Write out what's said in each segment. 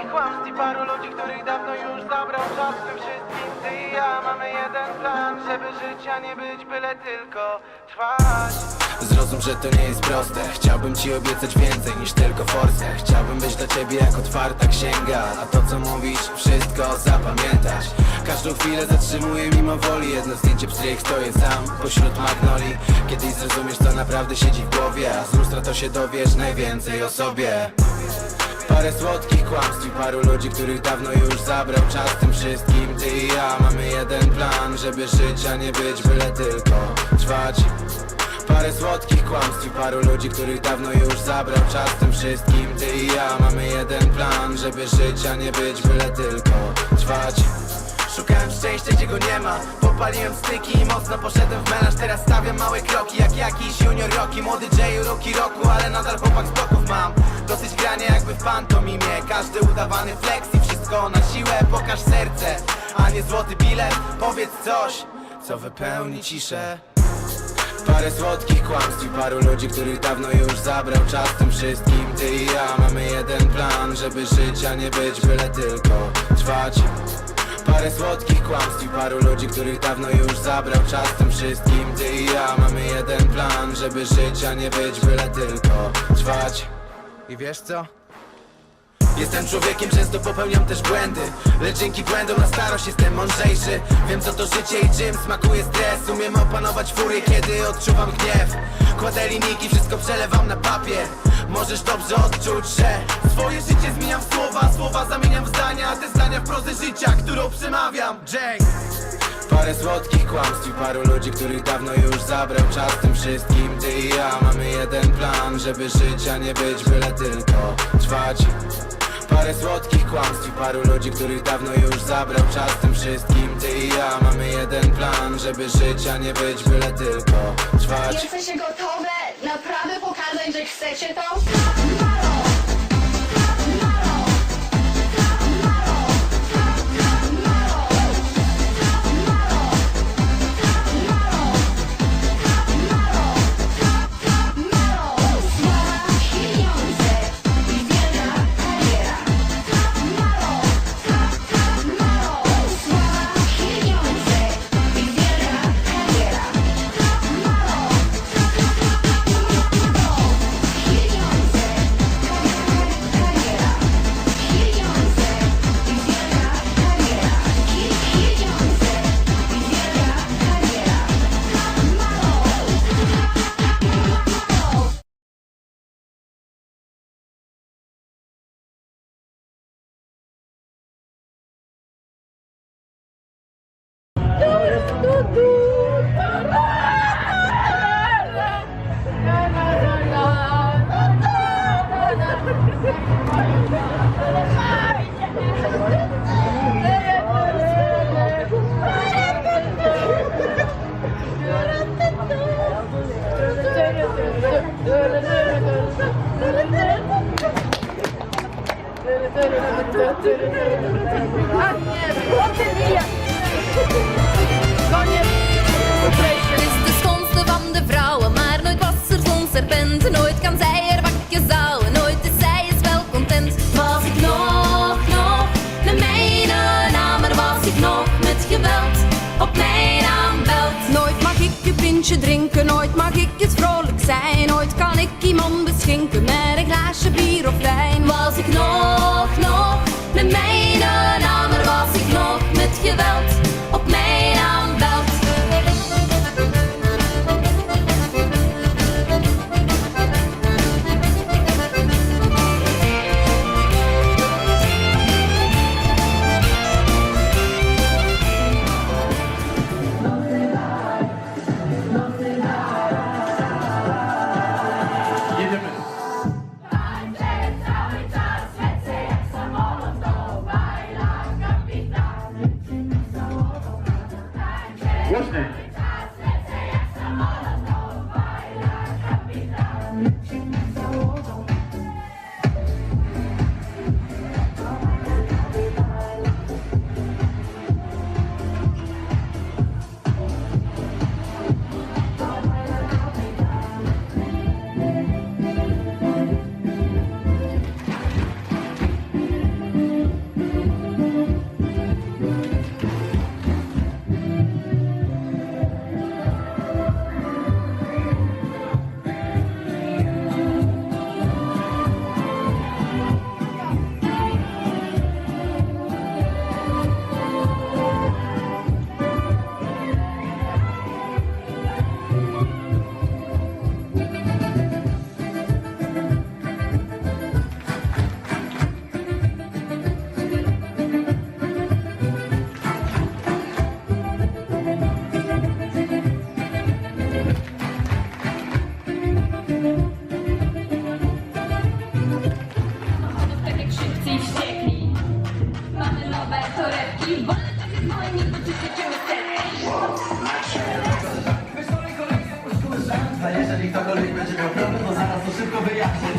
słodkich kłamstw i paru ludzi, których dawno już zabrał czas tym wszystkim. Ty i ja mamy jeden plan, żeby życia nie być, byle tylko trwać. Zrozum, że to nie jest proste. Chciałbym ci obiecać więcej niż tylko force Chciałbym być dla ciebie jak otwarta księga. A to co mówisz, wszystko zapamiętać Każdą chwilę zatrzymuję mimo woli. Jedno zdjęcie pstryk, stoję sam pośród magnolii Kiedyś zrozumiesz co naprawdę siedzi w głowie. A z lustra to się dowiesz najwięcej o sobie Parę słodkich kłamstw i paru ludzi, których dawno już zabrał czas tym wszystkim. Ty i ja mamy jeden plan, żeby żyć, a nie być byle tylko trwać. Parę słodkich kłamstw i paru ludzi, których dawno już zabrał czas tym wszystkim. Ty i ja mamy jeden plan, żeby żyć, a nie być byle tylko trwać Szukałem szczęścia, gdzie go nie ma. Popaliłem styki i mocno poszedłem w melanż Teraz stawiam małe kroki, jak jakiś junior Rocky. Młody Jay, rookie roku, ale nadal chłopak z bloków mam. Dosyć grania jakby w pantomimie. Każdy udawany flex i wszystko na siłę. Pokaż serce, a nie złoty bilet. Powiedz coś, co wypełni ciszę. Parę słodkich kłamstw i paru ludzi, których dawno już zabrał czas tym wszystkim. Ty i ja mamy jeden plan, żeby żyć, a nie być byle tylko trwać Parę słodkich kłamstw i paru ludzi, których dawno już zabrał czas tym wszystkim Ty i ja mamy jeden plan, żeby żyć, a nie być byle tylko trwać I wiesz co? Jestem człowiekiem, często popełniam też błędy. Lecz dzięki błędom na starość jestem mądrzejszy. Wiem co to życie i czym smakuje stres. Umiem opanować furię, kiedy odczuwam gniew. Kładę linijki, wszystko przelewam na papier. Możesz dobrze odczuć, że Swoje życie zmieniam w słowa, słowa zamieniam w zdania Te zdania w prozę życia, którą przemawiam. Jay Parę słodkich kłamstw i paru ludzi, których dawno już zabrał czas tym wszystkim. Ty i ja mamy jeden plan, żeby żyć, a nie być byle tylko trwać Parę słodkich kłamstw i paru ludzi, których dawno już zabrał czas tym wszystkim. Ty i ja mamy jeden plan, żeby żyć, a nie być byle tylko trwać. Jesteście gotowe? Naprawdę pokazać, że chcecie to? Iemand beschinken met een glaasje bier of wijn. Was ik nog, nog mijne naam, maar was ik nog met geweld jeżeli ktokolwiek będzie miał problem, to zaraz to szybko wyjaśnię.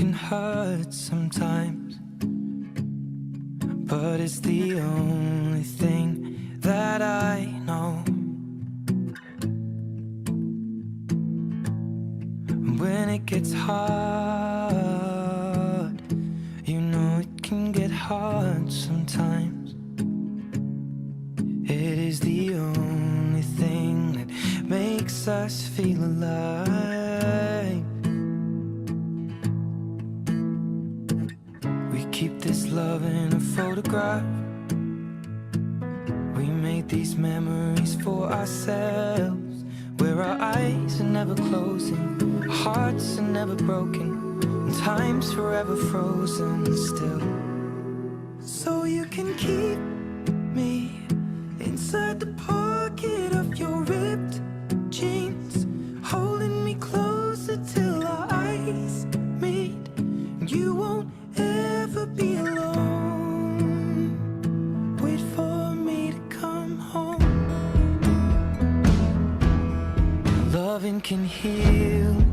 can hurt sometimes, but it's the only thing that I know. When it gets hard, you know it can get hard sometimes. It is the only thing that makes us feel alive. love in a photograph. We made these memories for ourselves. Where our eyes are never closing Hearts are never broken And time's forever frozen still. So you can keep me Inside the pocket of your wrist. Can heal.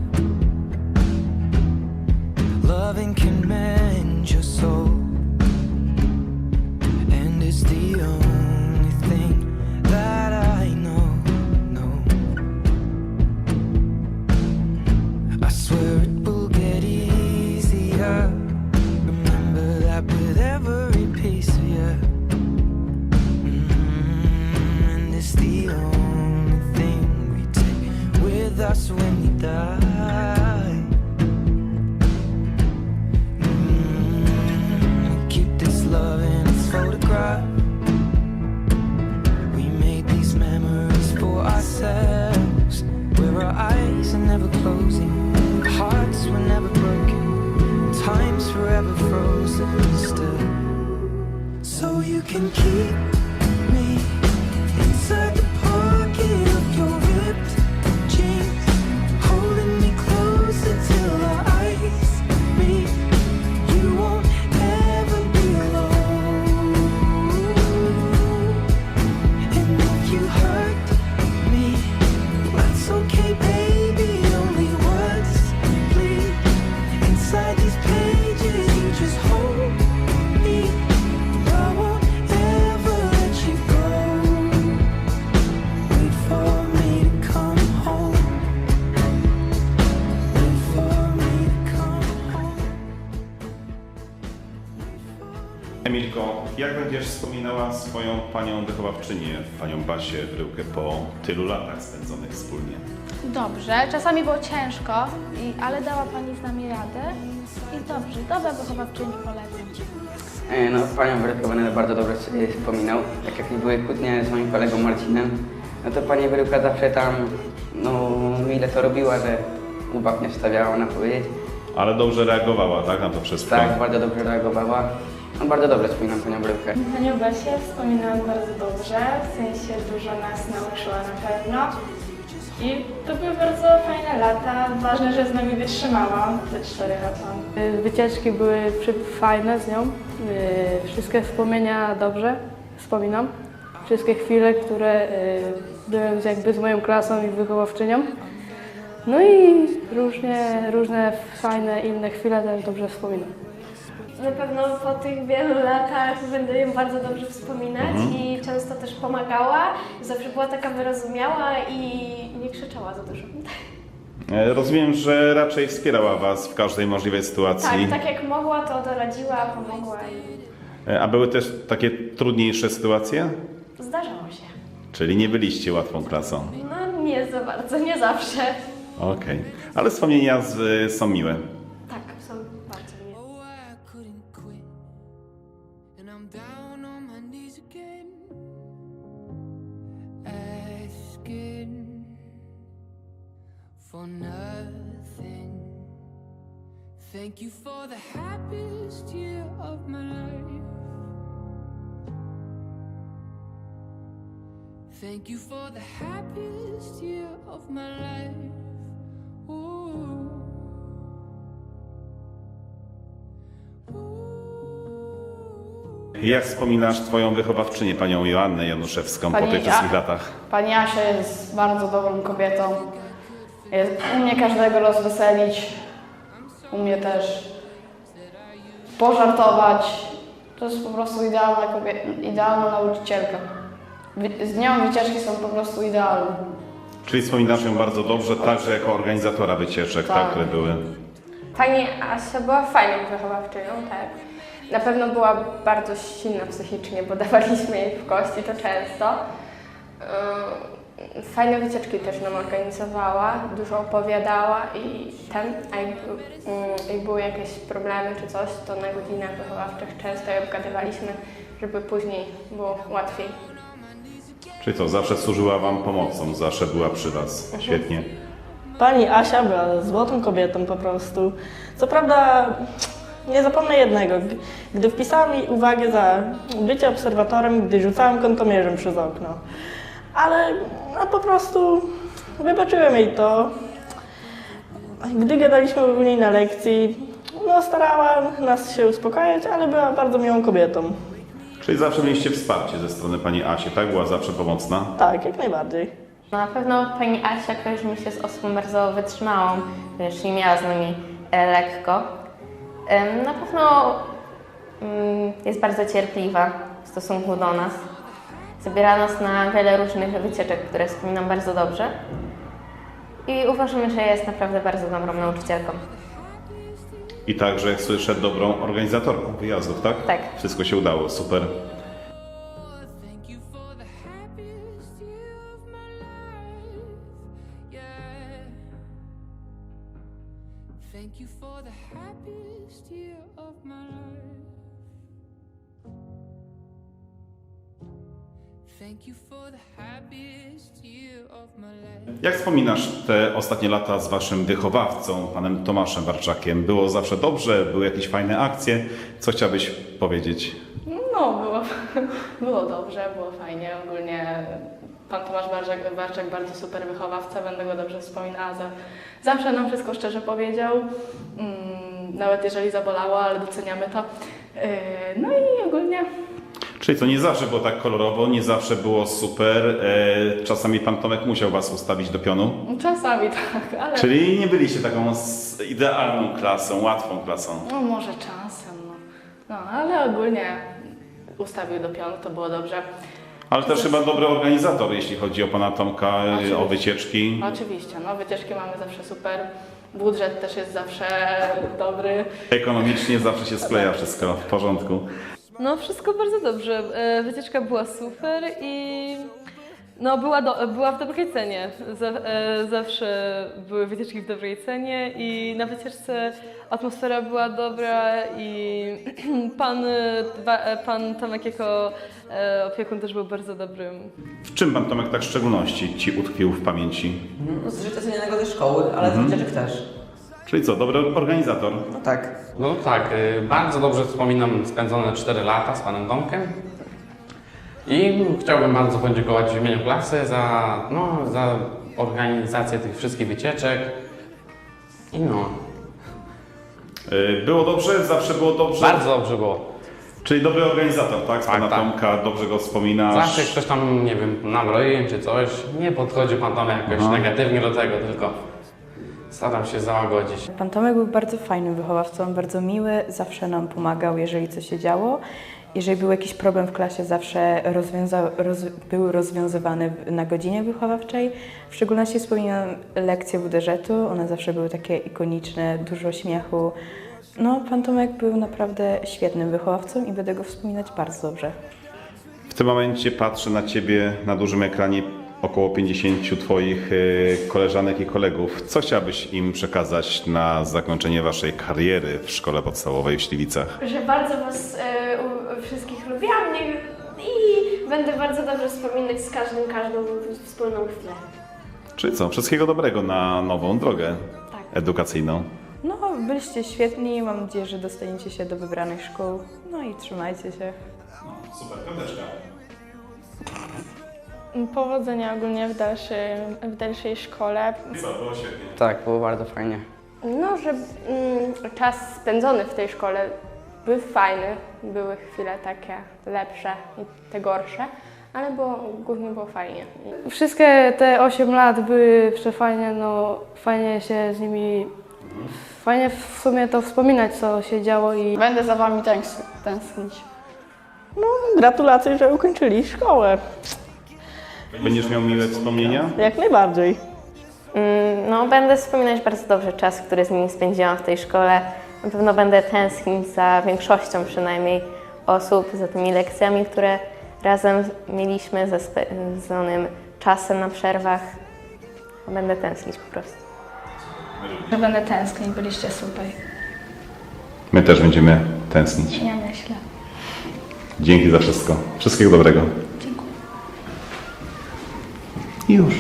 Can keep jak będziesz wspominała swoją panią wychowawczynię, panią Basię Bryłkę po tylu latach spędzonych wspólnie? Dobrze, czasami było ciężko, i, ale dała Pani z nami radę i dobrze, dobra wychowawczyni polecam. E, No, panią Wyrybkę będę bardzo dobrze e, wspominał. Tak jak były kłótnie z moim kolegą Marcinem, no to pani Wyrybka zawsze tam, no, ile to robiła, że uwag nie wstawiała, można powiedzieć. Ale dobrze reagowała, tak, na to wszystko? Tak, bardzo dobrze reagowała. No, bardzo dobrze wspominam panią Wyrybkę. Panią Basię wspominałam bardzo dobrze, w sensie dużo nas nauczyła na pewno. I to były bardzo fajne lata. Ważne, że z nami wytrzymałam te 4 lata. Y, Wycieczki były fajne z nią. Y, Wszystkie wspomnienia dobrze wspominam. Wszystkie chwile, które y, byłem z- jakby z moją klasą i wychowawczynią. No i różnie, różne fajne inne chwile też dobrze wspominam. Na pewno po tych wielu latach będę ją bardzo dobrze wspominać i często też pomagała. Zawsze była taka wyrozumiała i nie krzyczała za dużo. E, Rozumiem, że raczej wspierała was w każdej możliwej Tak, sytuacji. tak jak mogła, to doradziła, pomogła E, A były też takie trudniejsze sytuacje? zdarzało się. Czyli nie byliście łatwą klasą. No nie za bardzo, nie zawsze. Okej. Ale wspomnienia z, są miłe. For the happiest year of my life. Thank you for the happiest year of my life. Ooh. Jak wspominasz twoją wychowawczynię, panią Joannę Januszewską po tych wszystkich latach? Pani Asia jest bardzo dobrą kobietą. Jest, umie każdego rozweselić. Umie też pożartować. To jest po prostu idealna, kobieta, idealna nauczycielka. Z nią wycieczki są po prostu idealne. Czyli wspominasz ją bardzo dobrze, także jako organizatora wycieczek, tak, Tak. które były. Pani Asia była fajną wychowawczynią, tak. Na pewno była bardzo silna psychicznie, bo dawaliśmy jej w kości to często. Fajne wycieczki też nam organizowała, dużo opowiadała i ten, a jak, był- ym, jak były jakieś problemy czy coś, to na godzinach wychowawczych często je obgadywaliśmy, żeby później było łatwiej. Czyli to zawsze służyła wam pomocą, zawsze była przy was. Świetnie. Pani Asia była złotą kobietą po prostu. Co prawda nie zapomnę jednego. Gdy wpisała mi uwagę za bycie obserwatorem, gdy rzucałem kątomierzem przez okno. Ale no, po prostu wybaczyłem jej to. Gdy gadaliśmy u niej na lekcji, no starała nas się uspokajać, ale była bardzo miłą kobietą. Czyli zawsze mieliście wsparcie ze strony pani Asi, tak? Była zawsze pomocna. Tak, jak najbardziej. No na pewno pani Asia kojarzy mi się z osobą bardzo wytrzymałą, ponieważ nie miała z nami e, lekko. Em, Na pewno mm, jest bardzo cierpliwa w stosunku do nas. Zabiera nas na wiele różnych wycieczek, które wspominam bardzo dobrze. I uważamy, że jest naprawdę bardzo dobrą nauczycielką. I także, jak słyszę, dobrą organizatorką wyjazdów, tak? Tak. Wszystko się udało, super. Ostatnie lata z waszym wychowawcą, panem Tomaszem Warczakiem? Było zawsze dobrze? Były jakieś fajne akcje? Co chciałbyś powiedzieć? No, było, było dobrze, było fajnie. Ogólnie pan Tomasz Barczak bardzo super wychowawca, będę go dobrze wspominała. Za, zawsze nam wszystko szczerze powiedział, mm, nawet jeżeli zabolało, ale doceniamy to. Yy, no i ogólnie Czyli co, nie zawsze było tak kolorowo, nie zawsze było super. E, czasami pan Tomek musiał was ustawić do pionu. czasami tak, ale Czyli nie byliście taką s- idealną klasą, łatwą klasą. no, może czasem. No. no, ale ogólnie ustawił do pionu, to było dobrze. Ale też chyba dobry organizator, jeśli chodzi o pana Tomka, e, Oczywiście. o wycieczki. Oczywiście, no wycieczki mamy zawsze super. Budżet też jest zawsze dobry. Ekonomicznie zawsze się skleja wszystko w porządku. No wszystko bardzo dobrze. E, Wycieczka była super i no, była, do, była w dobrej cenie. Za, e, zawsze były wycieczki w dobrej cenie i na wycieczce atmosfera była dobra i pan, e, e, pan Tomek jako e, opiekun też był bardzo dobrym. W czym pan Tomek tak w szczególności ci utkwił w pamięci? No, z życia codziennego ze szkoły, ale Mhm. z wycieczek też. Czyli co, dobry organizator? No tak. No tak, y, bardzo dobrze wspominam spędzone 4 lata z panem Domkiem. I chciałbym bardzo podziękować w imieniu klasy za, no, za organizację tych wszystkich wycieczek. I no, E, Było dobrze? Zawsze było dobrze? bardzo dobrze było. Czyli dobry organizator, tak? Z Tak, pana tak. Tomka, dobrze go wspominasz. Zawsze ktoś tam, nie wiem, namroił czy coś, nie podchodził pan tam jakoś Aha. negatywnie do tego, tylko staram się załagodzić. Pan Tomek był bardzo fajnym wychowawcą, bardzo miły, zawsze nam pomagał, jeżeli coś się działo. Jeżeli był jakiś problem w klasie, zawsze rozwiąza- roz, był rozwiązywany na godzinie wychowawczej. W szczególności wspominam lekcje WDŻ-u, one zawsze były takie ikoniczne, dużo śmiechu. No, pan Tomek był naprawdę świetnym wychowawcą i będę go wspominać bardzo dobrze. W tym momencie patrzę na ciebie na dużym ekranie około 50 twoich e, koleżanek i kolegów. Co chciabyś im przekazać na zakończenie waszej kariery w szkole podstawowej w Śliwicach? Że bardzo Was u, wszystkich lubiłam i będę bardzo dobrze wspominać z każdym, każdą wspólną chwilę. Czy co? Wszystkiego dobrego na nową drogę edukacyjną. No, byliście świetni, mam nadzieję, że dostaniecie się do wybranych szkół. No i trzymajcie się. Super, piąteczka. Powodzenia ogólnie w, dalszym, w dalszej szkole. Chyba było świetnie. Tak, było bardzo fajnie. No, że mm, czas spędzony w tej szkole był fajny, były chwile takie lepsze i te gorsze, ale było, głównie było fajnie. Wszystkie te 8 lat były przefajnie, no fajnie się z nimi, fajnie w sumie to wspominać, co się działo i Będę za wami tęs- tęsknić. No, gratulacje, że ukończyli szkołę. Będziesz miał miłe wspomnienia? Jak najbardziej. Mm, No, będę wspominać bardzo dobrze czas, który z nimi spędziłam w tej szkole. Na pewno będę tęsknić za większością przynajmniej osób, za tymi lekcjami, które razem mieliśmy, ze spędzonym czasem na przerwach. Będę tęsknić po prostu. Będę tęsknić, byliście super. My też będziemy tęsknić. Ja myślę. Dzięki za wszystko. Wszystkiego dobrego. Już.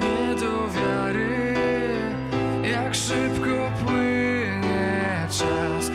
Nie do jak szybko płynie czas.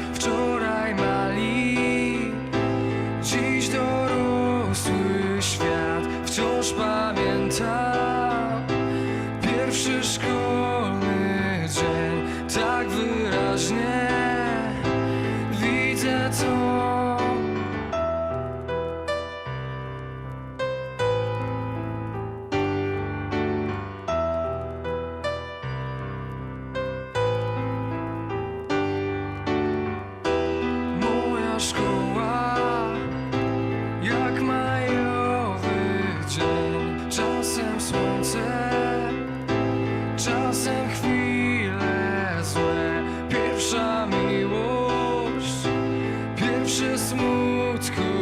Mesmut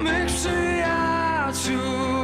mych przyjaciół.